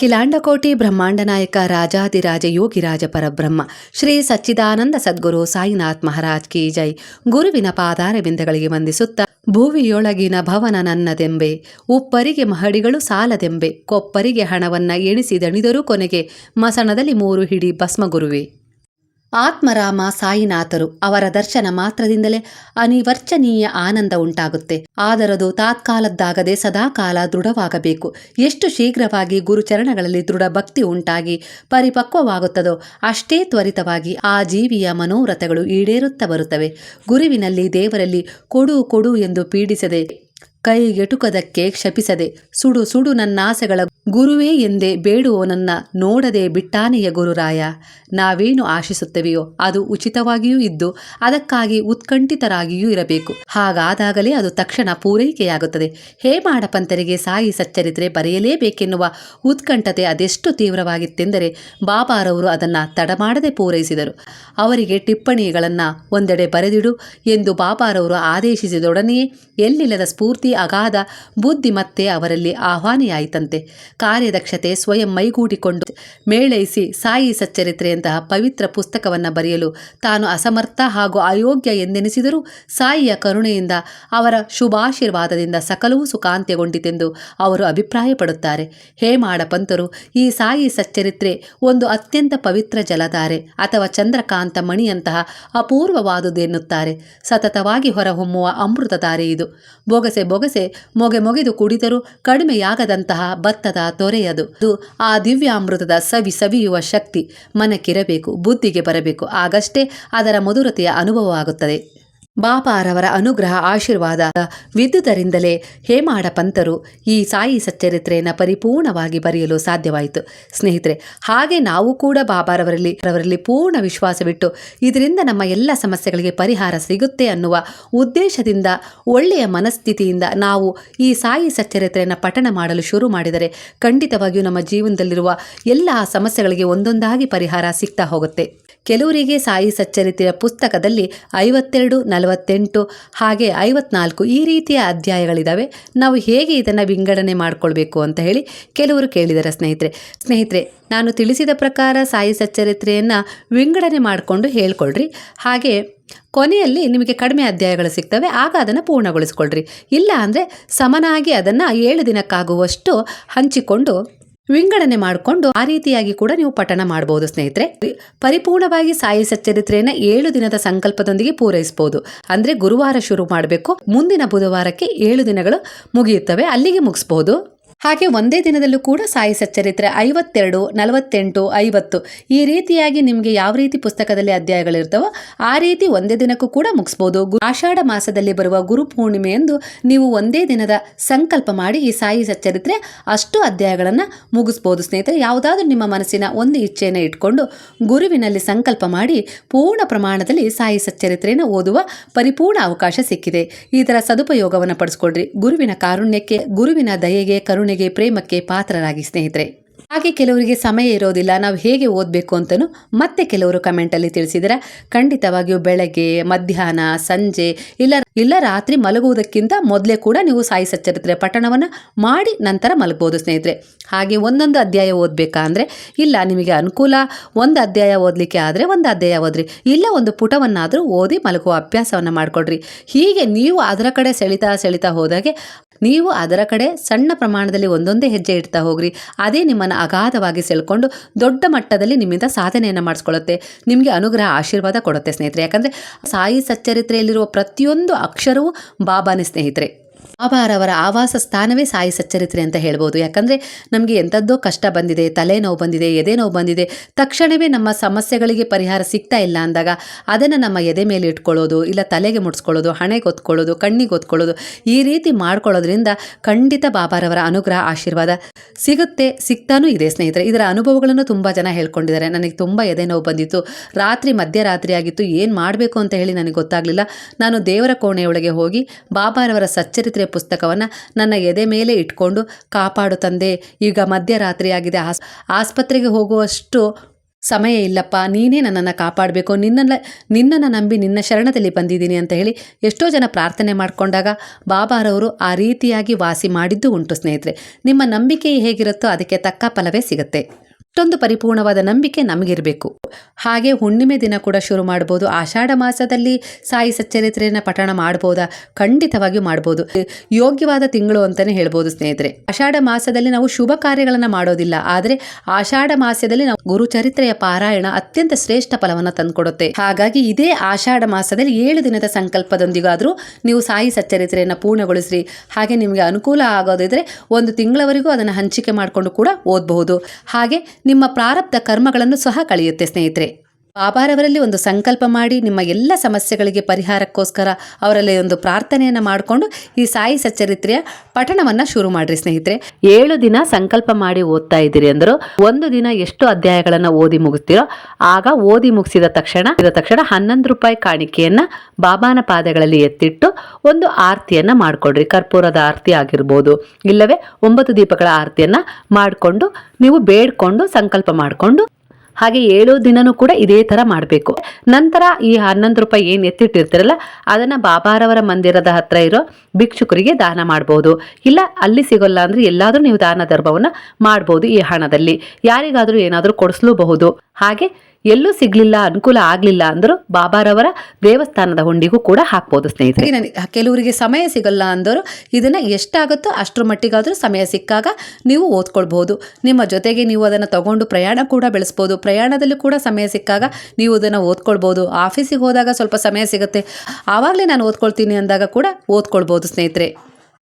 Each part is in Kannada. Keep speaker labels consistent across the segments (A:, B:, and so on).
A: ಕಿಲಾಂಡಕೋಟಿ ಬ್ರಹ್ಮಾಂಡ ನಾಯಕ ರಾಜಾದಿರಾಜ ಯೋಗಿರಾಜ ಪರಬ್ರಹ್ಮ, ಶ್ರೀ ಸಚ್ಚಿದಾನಂದ ಸದ್ಗುರು ಸಾಯಿನಾಥ್ ಮಹಾರಾಜ್ ಕಿ ಜೈ. ಗುರುವಿನ ಪಾದಾರವಿಂದಗಳಿಗೆ ವಂದಿಸುತ್ತಾ ಭುವಿಯೊಳಗಿನ ಭವನ ನನ್ನದೆಂಬೆ, ಉಪ್ಪರಿಗೆ ಮಹಡಿಗಳು ಸಾಲದೆಂಬೆ, ಕೊಪ್ಪರಿಗೆ ಹಣವನ್ನ ಎಣಿಸಿದಣಿದರೂ ಕೊನೆಗೆ ಮಸಣದಲ್ಲಿ ಮೂರು ಹಿಡಿ ಭಸ್ಮಗುರುವೆ. ಆತ್ಮರಾಮ ಸಾಯಿನಾಥರು ಅವರ ದರ್ಶನ ಮಾತ್ರದಿಂದಲೇ ಅನಿವರ್ಚನೀಯ ಆನಂದ ಉಂಟಾಗುತ್ತೆ. ಆದರದು ತಾತ್ಕಾಲದ್ದಾಗದೆ ಸದಾಕಾಲ ದೃಢವಾಗಬೇಕು. ಎಷ್ಟು ಶೀಘ್ರವಾಗಿ ಗುರುಚರಣಗಳಲ್ಲಿ ದೃಢ ಭಕ್ತಿ ಉಂಟಾಗಿ ಪರಿಪಕ್ವವಾಗುತ್ತದೋ ಅಷ್ಟೇ ತ್ವರಿತವಾಗಿ ಆ ಜೀವಿಯ ಮನೋರಥಗಳು ಈಡೇರುತ್ತ ಬರುತ್ತವೆ. ಗುರುವಿನಲ್ಲಿ ದೇವರಲ್ಲಿ ಕೊಡು ಕೊಡು ಎಂದು ಪೀಡಿಸದೆ ಕೈಗೆಟುಕದಕ್ಕೆ ಕ್ಷಪಿಸದೆ, ಸುಡು ಸುಡು ನನ್ನಾಸೆಗಳ ಗುರುವೇ ಎಂದೇ ಬೇಡುವವನನ್ನ ನೋಡದೆ ಬಿಟ್ಟಾನೆಯ ಗುರುರಾಯ. ನಾವೇನು ಆಶಿಸುತ್ತೇವೆಯೋ ಅದು ಉಚಿತವಾಗಿಯೂ ಇದ್ದು, ಅದಕ್ಕಾಗಿ ಉತ್ಕಂಠಿತರಾಗಿಯೂ ಇರಬೇಕು. ಹಾಗಾದಾಗಲೇ ಅದು ತಕ್ಷಣ ಪೂರೈಕೆಯಾಗುತ್ತದೆ. ಹೇಮಾಡಪಂತರಿಗೆ ಸಾಯಿ ಸಚ್ಚರಿತ್ರೆ ಬರೆಯಲೇಬೇಕೆನ್ನುವ ಉತ್ಕಂಠತೆ ಅದೆಷ್ಟು ತೀವ್ರವಾಗಿತ್ತೆಂದರೆ ಬಾಬಾರವರು ಅದನ್ನು ತಡಮಾಡದೆ ಪೂರೈಸಿದರು. ಅವರಿಗೆ ಟಿಪ್ಪಣಿಗಳನ್ನು ಒಂದೆಡೆ ಬರೆದಿಡು ಎಂದು ಬಾಬಾರವರು ಆದೇಶಿಸಿದೊಡನೆಯೇ ಎಲ್ಲಿಲ್ಲದ ಸ್ಫೂರ್ತಿ ಅಗಾಧ ಬುದ್ಧಿ ಮತ್ತೆ ಅವರಲ್ಲಿ ಆಹ್ವಾನಿಯಾಯಿತಂತೆ. ಕಾರ್ಯದಕ್ಷತೆ ಸ್ವಯಂ ಮೈಗೂಡಿಕೊಂಡು ಮೇಳೈಸಿ ಸಾಯಿ ಸಚ್ಚರಿತ್ರೆಯಂತಹ ಪವಿತ್ರ ಪುಸ್ತಕವನ್ನು ಬರೆಯಲು ತಾನು ಅಸಮರ್ಥ ಹಾಗೂ ಅಯೋಗ್ಯ ಎಂದೆನಿಸಿದರೂ ಸಾಯಿಯ ಕರುಣೆಯಿಂದ ಅವರ ಶುಭಾಶೀರ್ವಾದದಿಂದ ಸಕಲವೂ ಸುಖಾಂತ್ಯಗೊಂಡಿತೆಂದು ಅವರು ಅಭಿಪ್ರಾಯಪಡುತ್ತಾರೆ. ಹೇಮಾಡ ಪಂತರು ಈ ಸಾಯಿ ಸಚ್ಚರಿತ್ರೆ ಒಂದು ಅತ್ಯಂತ ಪವಿತ್ರ ಜಲಧಾರೆ ಅಥವಾ ಚಂದ್ರಕಾಂತ ಮಣಿಯಂತಹ ಅಪೂರ್ವವಾದುದೆನ್ನುತ್ತಾರೆ ಸತತವಾಗಿ ಹೊರಹೊಮ್ಮುವ ಅಮೃತಧಾರೆ ಇದು. ಬೊಗಸೆ ಬೊಗಸೆ ಮೊಗೆ ಮೊಗೆದು ಕುಡಿದರೂ ಕಡಿಮೆಯಾಗದಂತಹ ಭತ್ತದ ತೊರೆಯದು. ಆ ದಿವ್ಯಾಮೃತದ ಸವಿ ಸವಿಯುವ ಶಕ್ತಿ. ಮನಕ್ಕಿರಬೇಕು, ಬುದ್ಧಿಗೆ ಬರಬೇಕು. ಆಗಷ್ಟೇ ಅದರ ಮಧುರತೆಯ ಅನುಭವವಾಗುತ್ತದೆ. ಬಾಪಾರವರ ಅನುಗ್ರಹ ಆಶೀರ್ವಾದ ವಿದ್ಯುದರಿಂದಲೇ ಹೇಮಾಡ ಪಂತರು ಈ ಸಾಯಿ ಸಚ್ಚರಿತ್ರೆಯನ್ನು ಪರಿಪೂರ್ಣವಾಗಿ ಬರೆಯಲು ಸಾಧ್ಯವಾಯಿತು. ಸ್ನೇಹಿತರೆ, ಹಾಗೆ ನಾವು ಕೂಡ ಬಾಬಾರವರಲ್ಲಿ ಅವರಲ್ಲಿ ಪೂರ್ಣ ವಿಶ್ವಾಸವಿಟ್ಟು ಇದರಿಂದ ನಮ್ಮ ಎಲ್ಲ ಸಮಸ್ಯೆಗಳಿಗೆ ಪರಿಹಾರ ಸಿಗುತ್ತೆ ಅನ್ನುವ ಉದ್ದೇಶದಿಂದ, ಒಳ್ಳೆಯ ಮನಸ್ಥಿತಿಯಿಂದ ನಾವು ಈ ಸಾಯಿ ಸಚ್ಚರಿತ್ರೆಯನ್ನು ಪಠಣ ಮಾಡಲು ಶುರು ಮಾಡಿದರೆ ಖಂಡಿತವಾಗಿಯೂ ನಮ್ಮ ಜೀವನದಲ್ಲಿರುವ ಎಲ್ಲ ಸಮಸ್ಯೆಗಳಿಗೆ ಒಂದೊಂದಾಗಿ ಪರಿಹಾರ ಸಿಗ್ತಾ ಹೋಗುತ್ತೆ. ಕೆಲವರಿಗೆ ಸಾಯಿ ಸಚ್ಚರಿತ್ರೆಯ ಪುಸ್ತಕದಲ್ಲಿ ಐವತ್ತೆರಡು, ನಲವತ್ತೆಂಟು, ಹಾಗೆ ಐವತ್ನಾಲ್ಕು ಈ ರೀತಿಯ ಅಧ್ಯಾಯಗಳಿದ್ದಾವೆ ನಾವು ಹೇಗೆ ಇದನ್ನು ವಿಂಗಡಣೆ ಮಾಡಿಕೊಳ್ಬೇಕು ಅಂತ ಹೇಳಿ ಕೆಲವರು ಕೇಳಿದ್ದಾರೆ ಸ್ನೇಹಿತರೆ. ಸ್ನೇಹಿತರೆ, ನಾನು ತಿಳಿಸಿದ ಪ್ರಕಾರ ಸಾಯಿ ಸಚ್ಚರಿತ್ರೆಯನ್ನು ವಿಂಗಡಣೆ ಮಾಡಿಕೊಂಡು ಹೇಳ್ಕೊಳ್ರಿ. ಹಾಗೆ ಕೊನೆಯಲ್ಲಿ ನಿಮಗೆ ಕಡಿಮೆ ಅಧ್ಯಾಯಗಳು ಸಿಗ್ತವೆ, ಆಗ ಅದನ್ನು ಪೂರ್ಣಗೊಳಿಸ್ಕೊಳ್ರಿ. ಇಲ್ಲ ಅಂದರೆ ಸಮನಾಗಿ ಅದನ್ನು ಏಳು ದಿನಕ್ಕಾಗುವಷ್ಟು ಹಂಚಿಕೊಂಡು ವಿಂಗಡಣೆ ಮಾಡಿಕೊಂಡು ಆ ರೀತಿಯಾಗಿ ಕೂಡ ನೀವು ಪಠಣ ಮಾಡಬಹುದು ಸ್ನೇಹಿತರೆ. ಪರಿಪೂರ್ಣವಾಗಿ ಸಾಯಿ ಸಚ್ಚರಿತ್ರೆಯನ್ನ ಏಳು ದಿನದ ಸಂಕಲ್ಪದೊಂದಿಗೆ ಪೂರೈಸಬಹುದು ಅಂದ್ರೆ ಗುರುವಾರ ಶುರು ಮಾಡಬೇಕು, ಮುಂದಿನ ಬುಧವಾರಕ್ಕೆ ಏಳು ದಿನಗಳು ಮುಗಿಯುತ್ತವೆ, ಅಲ್ಲಿಗೆ ಮುಗಿಸ್ಬೋದು. ಹಾಗೆ ಒಂದೇ ದಿನದಲ್ಲೂ ಕೂಡ ಸಾಯಿ ಸಚ್ಚರಿತ್ರೆ ಐವತ್ತೆರಡು, ನಲವತ್ತೆಂಟು, ಐವತ್ತು ಈ ರೀತಿಯಾಗಿ ನಿಮಗೆ ಯಾವ ರೀತಿ ಪುಸ್ತಕದಲ್ಲಿ ಅಧ್ಯಾಯಗಳಿರ್ತವೋ ಆ ರೀತಿ ಒಂದೇ ದಿನಕ್ಕೂ ಕೂಡ ಮುಗಿಸ್ಬೋದು. ಆಷಾಢ ಮಾಸದಲ್ಲಿ ಬರುವ ಗುರು ಪೂರ್ಣಿಮೆಯಂದು ನೀವು ಒಂದೇ ದಿನದ ಸಂಕಲ್ಪ ಮಾಡಿ ಈ ಸಾಯಿ ಸಚ್ಚರಿತ್ರೆ ಅಷ್ಟು ಅಧ್ಯಾಯಗಳನ್ನು ಮುಗಿಸ್ಬೋದು. ಸ್ನೇಹಿತರೆ, ಯಾವುದಾದ್ರೂ ನಿಮ್ಮ ಮನಸ್ಸಿನ ಒಂದು ಇಚ್ಛೆಯನ್ನು ಇಟ್ಕೊಂಡು ಗುರುವಿನಲ್ಲಿ ಸಂಕಲ್ಪ ಮಾಡಿ ಪೂರ್ಣ ಪ್ರಮಾಣದಲ್ಲಿ ಸಾಯಿ ಸಚ್ಚರಿತ್ರೆಯನ್ನು ಓದುವ ಪರಿಪೂರ್ಣ ಅವಕಾಶ ಸಿಕ್ಕಿದೆ. ಇದರ ಸದುಪಯೋಗವನ್ನು ಪಡಿಸ್ಕೊಳ್ರಿ. ಗುರುವಿನ ಕಾರುಣ್ಯಕ್ಕೆ, ಗುರುವಿನ ದಯೆಗೆ ಕರುಣೆಗೆ, ಪ್ರೇಮಕ್ಕೆ ಪಾತ್ರರಾಗಿ ಸ್ನೇಹಿತರೆ. ಹಾಗೆ ಕೆಲವರಿಗೆ ಸಮಯ ಇರೋದಿಲ್ಲ, ನಾವು ಹೇಗೆ ಓದಬೇಕು ಅಂತಲೂ ಮತ್ತೆ ಕೆಲವರು ಕಮೆಂಟಲ್ಲಿ ತಿಳಿಸಿದರೆ. ಖಂಡಿತವಾಗಿಯೂ ಬೆಳಗ್ಗೆ, ಮಧ್ಯಾಹ್ನ, ಸಂಜೆ, ಇಲ್ಲ ಇಲ್ಲ ರಾತ್ರಿ ಮಲಗುವುದಕ್ಕಿಂತ ಮೊದಲೇ ಕೂಡ ನೀವು ಸಾಯಿ ಸಚ್ಚರಿತ್ರೆ ಪಠಣವನ್ನು ಮಾಡಿ ನಂತರ ಮಲಗ್ಬೋದು ಸ್ನೇಹಿತರೆ. ಹಾಗೆ ಒಂದೊಂದು ಅಧ್ಯಾಯ ಓದಬೇಕಾ ಅಂದರೆ, ಇಲ್ಲ ನಿಮಗೆ ಅನುಕೂಲ ಒಂದು ಅಧ್ಯಾಯ ಓದಲಿಕ್ಕೆ ಆದರೆ ಒಂದು ಅಧ್ಯಾಯ ಓದ್ರಿ, ಇಲ್ಲ ಒಂದು ಪುಟವನ್ನಾದರೂ ಓದಿ ಮಲಗುವ ಅಭ್ಯಾಸವನ್ನು ಮಾಡಿಕೊಡ್ರಿ ಹೀಗೆ ನೀವು ಅದರ ಕಡೆ ಸೆಳಿತಾ ಸೆಳಿತಾ ಹೋದಾಗೆ ನೀವು ಅದರ ಕಡೆ ಸಣ್ಣ ಪ್ರಮಾಣದಲ್ಲಿ ಒಂದೊಂದೇ ಹೆಜ್ಜೆ ಇಡ್ತಾ ಹೋಗ್ರಿ. ಅದೇ ನಿಮ್ಮನ್ನು ಅಗಾಧವಾಗಿ ಸೆಳ್ಕೊಂಡು ದೊಡ್ಡ ಮಟ್ಟದಲ್ಲಿ ನಿಮ್ಮಿಂದ ಸಾಧನೆಯನ್ನು ಮಾಡಿಸ್ಕೊಳ್ಳುತ್ತೆ. ನಿಮಗೆ ಅನುಗ್ರಹ, ಆಶೀರ್ವಾದ ಕೊಡುತ್ತೆ ಸ್ನೇಹಿತರೆ. ಯಾಕಂದರೆ ಸಾಯಿ ಸಚ್ಚರಿತ್ರೆಯಲ್ಲಿರುವ ಪ್ರತಿಯೊಂದು ಅಕ್ಷರವೂ ಬಾಬಾನೇ ಸ್ನೇಹಿತರೆ. ಬಾಬಾರವರ ಆವಾಸ ಸ್ಥಾನವೇ ಸಾಯಿ ಸಚ್ಚರಿತ್ರೆ ಅಂತ ಹೇಳ್ಬೋದು. ಯಾಕಂದರೆ ನಮಗೆ ಎಂಥದ್ದೋ ಕಷ್ಟ ಬಂದಿದೆ, ತಲೆನೋವು ಬಂದಿದೆ ಎದೆ ನೋವು ಬಂದಿದೆ, ತಕ್ಷಣವೇ ನಮ್ಮ ಸಮಸ್ಯೆಗಳಿಗೆ ಪರಿಹಾರ ಸಿಗ್ತಾ ಇಲ್ಲ ಅಂದಾಗ ಅದನ್ನು ನಮ್ಮ ಎದೆ ಮೇಲೆ ಇಟ್ಕೊಳ್ಳೋದು, ಇಲ್ಲ ತಲೆಗೆ ಮುಡಿಸ್ಕೊಳ್ಳೋದು ಹಣೆಗೆ ಹೊತ್ಕೊಳ್ಳೋದು, ಕಣ್ಣಿಗೆ ಹೊತ್ಕೊಳ್ಳೋದು ಈ ರೀತಿ ಮಾಡ್ಕೊಳ್ಳೋದ್ರಿಂದ ಖಂಡಿತ ಬಾಬಾರವರ ಅನುಗ್ರಹ, ಆಶೀರ್ವಾದ ಸಿಗುತ್ತೆ, ಸಿಗ್ತಾನೂ ಇದೆ ಸ್ನೇಹಿತರೆ. ಇದರ ಅನುಭವಗಳನ್ನು ತುಂಬ ಜನ ಹೇಳ್ಕೊಂಡಿದ್ದಾರೆ. ನನಗೆ ತುಂಬ ಎದೆ ನೋವು ಬಂದಿತ್ತು. ರಾತ್ರಿ, ಮಧ್ಯರಾತ್ರಿ ಆಗಿತ್ತು. ಏನು ಮಾಡಬೇಕು ಅಂತ ಹೇಳಿ ನನಗೆ ಗೊತ್ತಾಗಲಿಲ್ಲ. ನಾನು ದೇವರ ಕೋಣೆಯೊಳಗೆ ಹೋಗಿ ಬಾಬಾರವರ ಸಚ್ಚರಿತ್ರೆ ಪುಸ್ತಕವನ್ನು ನನ್ನ ಎದೆ ಮೇಲೆ ಇಟ್ಕೊಂಡು ಕಾಪಾಡು ತಂದೆ. ಈಗ ಮಧ್ಯರಾತ್ರಿಯಾಗಿದೆ ಆಸ್, ಆಸ್ಪತ್ರೆಗೆ ಹೋಗುವಷ್ಟು ಸಮಯ ಇಲ್ಲಪ್ಪ. ನೀನೇ ನನ್ನನ್ನು ಕಾಪಾಡಬೇಕು. ನಿನ್ನನ್ನ, ನಿನ್ನನ್ನು ನಂಬಿ ನಿನ್ನ ಶರಣದಲ್ಲಿ ಬಂದಿದ್ದೀನಿ ಅಂತ ಹೇಳಿ ಎಷ್ಟೋ ಜನ ಪ್ರಾರ್ಥನೆ ಮಾಡಿಕೊಂಡಾಗ ಬಾಬಾರವರು ಆ ರೀತಿಯಾಗಿ ವಾಸಿ ಮಾಡಿದ್ದು ಉಂಟು ಸ್ನೇಹಿತರೆ. ನಿಮ್ಮ ನಂಬಿಕೆ ಹೇಗಿರುತ್ತೋ ಅದಕ್ಕೆ ತಕ್ಕ ಫಲವೇ ಸಿಗುತ್ತೆ. ಅಷ್ಟೊಂದು ಪರಿಪೂರ್ಣವಾದ ನಂಬಿಕೆ ನಮಗಿರಬೇಕು. ಹಾಗೆ ಹುಣ್ಣಿಮೆ ದಿನ ಕೂಡ ಶುರು ಮಾಡ್ಬೋದು. ಆಷಾಢ ಮಾಸದಲ್ಲಿ ಸಾಯಿ ಸಚ್ಚರಿತ್ರೆಯನ್ನು ಪಠಣ ಮಾಡ್ಬೋದಾ? ಖಂಡಿತವಾಗಿಯೂ ಮಾಡ್ಬೋದು. ಯೋಗ್ಯವಾದ ತಿಂಗಳು ಅಂತಲೇ ಹೇಳ್ಬೋದು ಸ್ನೇಹಿತರೆ. ಆಷಾಢ ಮಾಸದಲ್ಲಿ ನಾವು ಶುಭ ಕಾರ್ಯಗಳನ್ನು ಮಾಡೋದಿಲ್ಲ. ಆದರೆ ಆಷಾಢ ಮಾಸದಲ್ಲಿ ನಾವು ಗುರುಚರಿತ್ರೆಯ ಪಾರಾಯಣ ಅತ್ಯಂತ ಶ್ರೇಷ್ಠ ಫಲವನ್ನು ತಂದುಕೊಡುತ್ತೆ. ಹಾಗಾಗಿ ಇದೇ ಆಷಾಢ ಮಾಸದಲ್ಲಿ ಏಳು ದಿನದ ಸಂಕಲ್ಪದೊಂದಿಗಾದರೂ ನೀವು ಸಾಯಿ ಸಚ್ಚರಿತ್ರೆಯನ್ನು ಪೂರ್ಣಗೊಳಿಸ್ರಿ. ಹಾಗೆ ನಿಮಗೆ ಅನುಕೂಲ ಆಗೋದಿದ್ರೆ ಒಂದು ತಿಂಗಳವರೆಗೂ ಅದನ್ನು ಹಂಚಿಕೆ ಮಾಡಿಕೊಂಡು ಕೂಡ ಓದಬಹುದು. ಹಾಗೆ ನಿಮ್ಮ ಪ್ರಾರಬ್ಧ ಕರ್ಮಗಳನ್ನು ಸಹ ಕಳೆಯುತ್ತೆ ಸ್ನೇಹಿತರೆ. ಬಾಬಾರವರಲ್ಲಿ ಒಂದು ಸಂಕಲ್ಪ ಮಾಡಿ ನಿಮ್ಮ ಎಲ್ಲ ಸಮಸ್ಯೆಗಳಿಗೆ ಪರಿಹಾರಕ್ಕೋಸ್ಕರ ಅವರಲ್ಲಿ ಒಂದು ಪ್ರಾರ್ಥನೆಯನ್ನು ಮಾಡಿಕೊಂಡು ಈ ಸಾಯಿ ಸಚ್ಚರಿತ್ರೆಯ ಪಠಣವನ್ನು ಶುರು ಮಾಡ್ರಿ ಸ್ನೇಹಿತರೆ. ಏಳು ದಿನ ಸಂಕಲ್ಪ ಮಾಡಿ ಓದ್ತಾ ಇದ್ದೀರಿ ಅಂದರು. ಒಂದು ದಿನ ಎಷ್ಟು ಅಧ್ಯಾಯಗಳನ್ನು ಓದಿ ಮುಗಿಸ್ತೀರೋ ಆಗ ಓದಿ ಮುಗಿಸಿದ ತಕ್ಷಣ ಇದ ತಕ್ಷಣ ಹನ್ನೊಂದು ರೂಪಾಯಿ ಕಾಣಿಕೆಯನ್ನು ಬಾಬಾನ ಪಾದಗಳಲ್ಲಿ ಎತ್ತಿಟ್ಟು ಒಂದು ಆರ್ತಿಯನ್ನು ಮಾಡಿಕೊಡ್ರಿ. ಕರ್ಪೂರದ ಆರತಿ ಆಗಿರ್ಬೋದು, ಇಲ್ಲವೇ ಒಂಬತ್ತು ದೀಪಗಳ ಆರ್ತಿಯನ್ನು ಮಾಡಿಕೊಂಡು ನೀವು ಬೇಡ್ಕೊಂಡು ಸಂಕಲ್ಪ ಮಾಡಿಕೊಂಡು ಹಾಗೆ ಏಳು ದಿನನೂ ಕೂಡ ಇದೇ ಥರ ಮಾಡಬೇಕು. ನಂತರ ಈ ಹನ್ನೊಂದು ರೂಪಾಯಿ ಏನು ಎತ್ತಿಟ್ಟಿರ್ತೀರಲ್ಲ, ಅದನ್ನು ಬಾಬಾರವರ ಮಂದಿರದ ಹತ್ರ ಇರೋ ಭಿಕ್ಷುಕರಿಗೆ ದಾನ ಮಾಡಬಹುದು ಇಲ್ಲ, ಅಲ್ಲಿ ಸಿಗೋಲ್ಲ ಅಂದರೆ ಎಲ್ಲಾದರೂ ನೀವು ದಾನ ಧರ್ಮವನ್ನು ಮಾಡಬಹುದು ಈ ಹಣದಲ್ಲಿ. ಯಾರಿಗಾದರೂ ಏನಾದರೂ ಕೊಡಿಸ್ಲೂಬಹುದು. ಹಾಗೆ ಎಲ್ಲೂ ಸಿಗ್ಲಿಲ್ಲ, ಅನುಕೂಲ ಆಗ್ಲಿಲ್ಲ ಅಂದರೂ ಬಾಬಾರವರ ದೇವಸ್ಥಾನದ ಹುಂಡಿಗೂ ಕೂಡ ಹಾಕ್ಬೋದು ಸ್ನೇಹಿತರೆ. ಕೆಲವರಿಗೆ ಸಮಯ ಸಿಗಲ್ಲ ಅಂದರು ಇದನ್ನ ಎಷ್ಟಾಗುತ್ತೋ ಅಷ್ಟರ ಮಟ್ಟಿಗಾದರೂ ಸಮಯ ಸಿಕ್ಕಾಗ ನೀವು ಓದ್ಕೊಳ್ಬಹುದು ನಿಮ್ಮ ಜೊತೆಗೆ ನೀವು ಅದನ್ನು ತಗೊಂಡು ಪ್ರಯಾಣ ಕೂಡ ಬೆಳೆಸ್ಬೋದು. ಪ್ರಯಾಣದಲ್ಲಿ ಕೂಡ ಸಮಯ ಸಿಕ್ಕಾಗ ನೀವು ಅದನ್ನು ಓದ್ಕೊಳ್ಬೋದು. ಆಫೀಸಿಗೆ ಹೋದಾಗ ಸ್ವಲ್ಪ ಸಮಯ ಸಿಗುತ್ತೆ. ಆವಾಗಲೇ ನಾನು ಓದ್ಕೊಳ್ತೀನಿ ಅಂದಾಗ ಕೂಡ ಓದ್ಕೊಳ್ಬೋದು ಸ್ನೇಹಿತರೆ.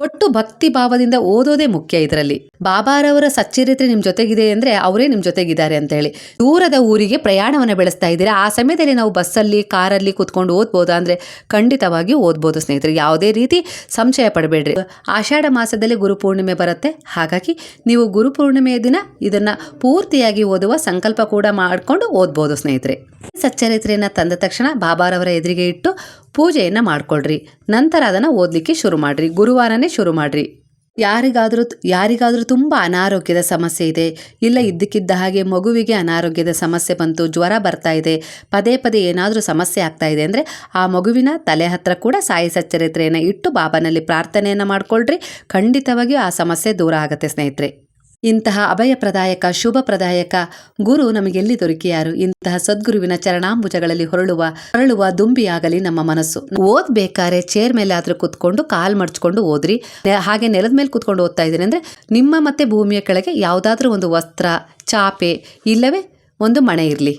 A: ಒಟ್ಟು ಭಕ್ತಿ ಭಾವದಿಂದ ಓದೋದೇ ಮುಖ್ಯ ಇದರಲ್ಲಿ. ಬಾಬಾರವರ ಸಚ್ಚರಿತ್ರೆ ನಿಮ್ಮ ಜೊತೆಗಿದೆ ಅಂದರೆ ಅವರೇ ನಿಮ್ಮ ಜೊತೆಗಿದ್ದಾರೆ ಅಂತ ಹೇಳಿ ದೂರದ ಊರಿಗೆ ಪ್ರಯಾಣವನ್ನು ಬೆಳೆಸ್ತಾ ಇದ್ದೀರಾ? ಆ ಸಮಯದಲ್ಲಿ ನಾವು ಬಸ್ಸಲ್ಲಿ, ಕಾರಲ್ಲಿ ಕೂತ್ಕೊಂಡು ಓದ್ಬೋದಾ ಅಂದರೆ ಖಂಡಿತವಾಗಿ ಓದ್ಬೋದು ಸ್ನೇಹಿತರೆ. ಯಾವುದೇ ರೀತಿ ಸಂಶಯ ಪಡಬೇಡ್ರಿ. ಆಷಾಢ ಮಾಸದಲ್ಲಿ ಗುರುಪೂರ್ಣಿಮೆ ಬರುತ್ತೆ. ಹಾಗಾಗಿ ನೀವು ಗುರುಪೂರ್ಣಿಮೆಯ ದಿನ ಇದನ್ನು ಪೂರ್ತಿಯಾಗಿ ಓದುವ ಸಂಕಲ್ಪ ಕೂಡ ಮಾಡಿಕೊಂಡು ಓದ್ಬೋದು ಸ್ನೇಹಿತರೆ. ಸಚ್ಚರಿತ್ರೆಯನ್ನು ತಂದ ತಕ್ಷಣ ಬಾಬಾರವರ ಎದುರಿಗೆ ಇಟ್ಟು ಪೂಜೆಯನ್ನು ಮಾಡ್ಕೊಳ್ರಿ. ನಂತರ ಅದನ್ನು ಓದಲಿಕ್ಕೆ ಶುರು ಮಾಡಿರಿ. ಗುರುವಾರನೇ ಶುರು ಮಾಡಿರಿ. ಯಾರಿಗಾದರೂ ಯಾರಿಗಾದರೂ ತುಂಬ ಅನಾರೋಗ್ಯದ ಸಮಸ್ಯೆ ಇದೆ. ಇಲ್ಲ ಇದ್ದಕ್ಕಿದ್ದ ಹಾಗೆ ಮಗುವಿಗೆ ಅನಾರೋಗ್ಯದ ಸಮಸ್ಯೆ ಬಂತು, ಜ್ವರ ಬರ್ತಾ ಇದೆ, ಪದೇ ಪದೇ ಏನಾದರೂ ಸಮಸ್ಯೆ ಆಗ್ತಾ ಇದೆ ಅಂದರೆ ಆ ಮಗುವಿನ ತಲೆ ಹತ್ತಿರ ಕೂಡ ಸಾಯಿ ಸಚ್ಚರಿತ್ರೆಯನ್ನು ಇಟ್ಟು ಬಾಬಾನಲ್ಲಿ ಪ್ರಾರ್ಥನೆಯನ್ನು ಮಾಡ್ಕೊಳ್ರಿ. ಖಂಡಿತವಾಗಿಯೂ ಆ ಸಮಸ್ಯೆ ದೂರ ಆಗುತ್ತೆ ಸ್ನೇಹಿತರೆ. ಇಂತಹ ಅಭಯಪ್ರದಾಯಕ, ಶುಭಪ್ರದಾಯಕ ಗುರು ನಮಗೆಲ್ಲಿ ದೊರಕಿಯಾರು? ಇಂತಹ ಸದ್ಗುರುವಿನ ಚರಣಾಂಬುಜಗಳಲ್ಲಿ ಹೊರಳುವ ಹೊರಳುವ ದುಂಬಿಯಾಗಲಿ ನಮ್ಮ ಮನಸ್ಸು. ಓದ್ಬೇಕಾದ್ರೆ ಚೇರ್ ಮೇಲೆ ಆದ್ರೂ ಕುತ್ಕೊಂಡು, ಕಾಲ್ ಮಡ್ಚ್ಕೊಂಡು ಓದ್ರಿ. ಹಾಗೆ ನೆಲದ ಮೇಲೆ ಕುತ್ಕೊಂಡು ಓದ್ತಾ ಇದ್ದೀನಿ ಅಂದ್ರೆ ನಿಮ್ಮ ಮತ್ತೆ ಭೂಮಿಯ ಕೆಳಗೆ ಯಾವುದಾದ್ರೂ ಒಂದು ವಸ್ತ್ರ, ಚಾಪೆ, ಇಲ್ಲವೇ ಒಂದು ಮಣೆ ಇರಲಿ.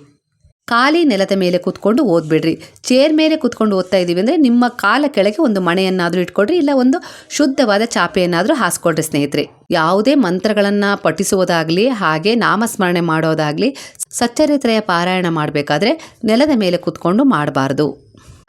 A: ಖಾಲಿ ನೆಲದ ಮೇಲೆ ಕೂತ್ಕೊಂಡು ಓದ್ಬಿಡ್ರಿ. ಚೇರ್ ಮೇಲೆ ಕೂತ್ಕೊಂಡು ಓದ್ತಾ ಇದ್ದೀವಿ ಅಂದರೆ ನಿಮ್ಮ ಕಾಲ ಕೆಳಗೆ ಒಂದು ಮಣೆಯನ್ನಾದರೂ ಇಟ್ಕೊಡ್ರಿ, ಇಲ್ಲ ಒಂದು ಶುದ್ಧವಾದ ಚಾಪೆಯನ್ನಾದರೂ ಹಾಸ್ಕೊಡ್ರಿ ಸ್ನೇಹಿತರೆ. ಯಾವುದೇ ಮಂತ್ರಗಳನ್ನು ಪಠಿಸುವುದಾಗಲಿ, ಹಾಗೆ ನಾಮಸ್ಮರಣೆ ಮಾಡೋದಾಗಲಿ, ಸಚ್ಚರಿತ್ರೆಯ ಪಾರಾಯಣ ಮಾಡಬೇಕಾದ್ರೆ ನೆಲದ ಮೇಲೆ ಕೂತ್ಕೊಂಡು ಮಾಡಬಾರ್ದು.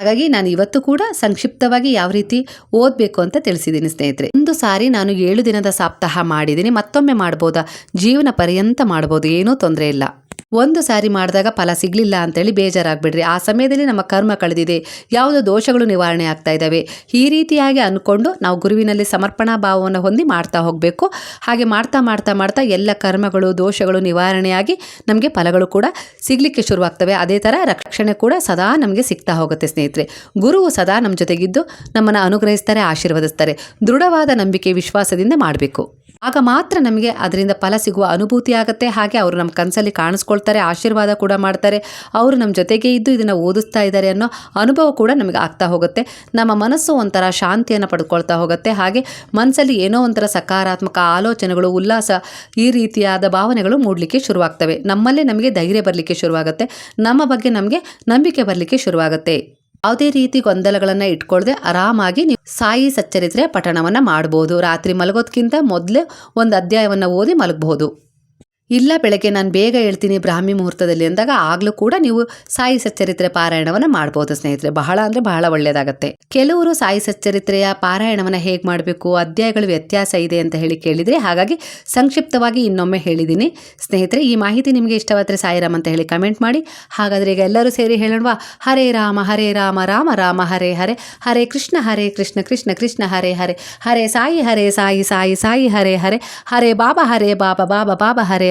A: ಹಾಗಾಗಿ ನಾನು ಇವತ್ತು ಕೂಡ ಸಂಕ್ಷಿಪ್ತವಾಗಿ ಯಾವ ರೀತಿ ಓದಬೇಕು ಅಂತ ತಿಳಿಸಿದ್ದೀನಿ ಸ್ನೇಹಿತರೆ. ಒಂದು ಸಾರಿ ನಾನು ಏಳು ದಿನದ ಸಪ್ತಾಹ ಮಾಡಿದ್ದೀನಿ, ಮತ್ತೊಮ್ಮೆ ಮಾಡ್ಬೋದಾ? ಜೀವನ ಪರ್ಯಂತ ಮಾಡ್ಬೋದು, ಏನೂ ತೊಂದರೆ ಇಲ್ಲ. ಒಂದು ಸಾರಿ ಮಾಡಿದಾಗ ಫಲ ಸಿಗಲಿಲ್ಲ ಅಂತೇಳಿ ಬೇಜಾರಾಗ್ಬಿಡ್ರಿ. ಆ ಸಮಯದಲ್ಲಿ ನಮ್ಮ ಕರ್ಮ ಕಳೆದಿದೆ. ಯಾವುದೋ ದೋಷಗಳು ನಿವಾರಣೆ ಆಗ್ತಾ ಇದ್ದಾವೆ. ಈ ರೀತಿಯಾಗಿ ಅಂದ್ಕೊಂಡು ನಾವು ಗುರುವಿನಲ್ಲಿ ಸಮರ್ಪಣಾ ಭಾವವನ್ನು ಹೊಂದಿ ಮಾಡ್ತಾ ಹೋಗಬೇಕು. ಹಾಗೆ ಮಾಡ್ತಾ ಮಾಡ್ತಾ ಮಾಡ್ತಾ ಎಲ್ಲ ಕರ್ಮಗಳು, ದೋಷಗಳು ನಿವಾರಣೆಯಾಗಿ ನಮಗೆ ಫಲಗಳು ಕೂಡ ಸಿಗಲಿಕ್ಕೆ ಶುರುವಾಗ್ತವೆ. ಅದೇ ಥರ ರಕ್ಷಣೆ ಕೂಡ ಸದಾ ನಮಗೆ ಸಿಗ್ತಾ ಹೋಗುತ್ತೆ ಸ್ನೇಹಿತರೆ. ಗುರುವು ಸದಾ ನಮ್ಮ ಜೊತೆಗಿದ್ದು ನಮ್ಮನ್ನು ಅನುಗ್ರಹಿಸ್ತಾರೆ, ಆಶೀರ್ವದಿಸ್ತಾರೆ. ದೃಢವಾದ ನಂಬಿಕೆ ವಿಶ್ವಾಸದಿಂದ ಮಾಡಬೇಕು. ಆಗ ಮಾತ್ರ ನಮಗೆ ಅದರಿಂದ ಫಲ ಸಿಗುವ ಅನುಭೂತಿ ಆಗುತ್ತೆ. ಹಾಗೆ ಅವರು ನಮ್ಮ ಕನಸಲ್ಲಿ ಕಾಣಿಸ್ಕೊಳ್ತಾರೆ, ಆಶೀರ್ವಾದ ಕೂಡ ಮಾಡ್ತಾರೆ. ಅವರು ನಮ್ಮ ಜೊತೆಗೆ ಇದ್ದು ಇದನ್ನು ಓದಿಸ್ತಾ ಇದ್ದಾರೆ ಅನ್ನೋ ಅನುಭವ ಕೂಡ ನಮಗೆ ಆಗ್ತಾ ಹೋಗುತ್ತೆ. ನಮ್ಮ ಮನಸ್ಸು ಒಂಥರ ಶಾಂತಿಯನ್ನು ಪಡ್ಕೊಳ್ತಾ ಹೋಗುತ್ತೆ. ಹಾಗೆ ಮನಸ್ಸಲ್ಲಿ ಏನೋ ಒಂಥರ ಸಕಾರಾತ್ಮಕ ಆಲೋಚನೆಗಳು, ಉಲ್ಲಾಸ ಈ ರೀತಿಯಾದ ಭಾವನೆಗಳು ಮೂಡಲಿಕ್ಕೆ ಶುರುವಾಗ್ತವೆ. ನಮ್ಮಲ್ಲೇ ನಮಗೆ ಧೈರ್ಯ ಬರಲಿಕ್ಕೆ ಶುರುವಾಗುತ್ತೆ. ನಮ್ಮ ಬಗ್ಗೆ ನಮಗೆ ನಂಬಿಕೆ ಬರಲಿಕ್ಕೆ ಶುರುವಾಗುತ್ತೆ. ಯಾವುದೇ ರೀತಿ ಗೊಂದಲಗಳನ್ನ ಇಟ್ಕೊಳ್ಳದೆ ಆರಾಮಾಗಿ ನೀವು ಸಾಯಿ ಸಚ್ಚರಿತ್ರೆ ಪಠಣವನ್ನ ಮಾಡಬಹುದು ರಾತ್ರಿ ಮಲಗೋದ್ಕಿಂತ ಮೊದಲೇ ಒಂದು ಅಧ್ಯಾಯವನ್ನು ಓದಿ ಮಲಗಬಹುದು. ಇಲ್ಲ ಬೆಳಗ್ಗೆ ನಾನು ಬೇಗ ಹೇಳ್ತೀನಿ ಬ್ರಾಹ್ಮಿ ಮುಹೂರ್ತದಲ್ಲಿ ಅಂದಾಗ ಆಗಲೂ ಕೂಡ ನೀವು ಸಾಯಿ ಸಚ್ಚರಿತ್ರೆ ಪಾರಾಯಣವನ್ನು ಮಾಡ್ಬೋದು ಸ್ನೇಹಿತರೆ. ಬಹಳ ಅಂದರೆ ಬಹಳ ಒಳ್ಳೆಯದಾಗತ್ತೆ ಕೆಲವರು ಸಾಯಿ ಸಚ್ಚರಿತ್ರೆಯ ಪಾರಾಯಣವನ್ನು ಹೇಗೆ ಮಾಡಬೇಕು, ಅಧ್ಯಾಯಗಳು ವ್ಯತ್ಯಾಸ ಇದೆ ಅಂತ ಹೇಳಿ ಕೇಳಿದರೆ ಹಾಗಾಗಿ ಸಂಕ್ಷಿಪ್ತವಾಗಿ ಇನ್ನೊಮ್ಮೆ ಹೇಳಿದ್ದೀನಿ ಸ್ನೇಹಿತರೆ, ಈ ಮಾಹಿತಿ ನಿಮಗೆ ಇಷ್ಟವಾದರೆ ಸಾಯಿರಾಮ್ ಅಂತ ಹೇಳಿ ಕಮೆಂಟ್ ಮಾಡಿ. ಹಾಗಾದರೆ ಈಗ ಎಲ್ಲರೂ ಸೇರಿ ಹೇಳೋಣವಾ? ಹರೇ ರಾಮ ಹರೇ ರಾಮ ರಾಮ ರಾಮ, ಹರೇ ಹರೇ. ಹರೇ ಕೃಷ್ಣ ಹರೇ ಕೃಷ್ಣ ಕೃಷ್ಣ ಕೃಷ್ಣ, ಹರೇ ಹರೇ. ಹರೇ ಸಾಯಿ ಹರೇ ಸಾಯಿ ಸಾಯಿ ಸಾಯಿ, ಹರೇ ಹರೇ. ಹರೇ ಬಾಬಾ ಹರೇ ಬಾಬಾ ಬಾಬಾ ಬಾಬಾ, ಹರೇ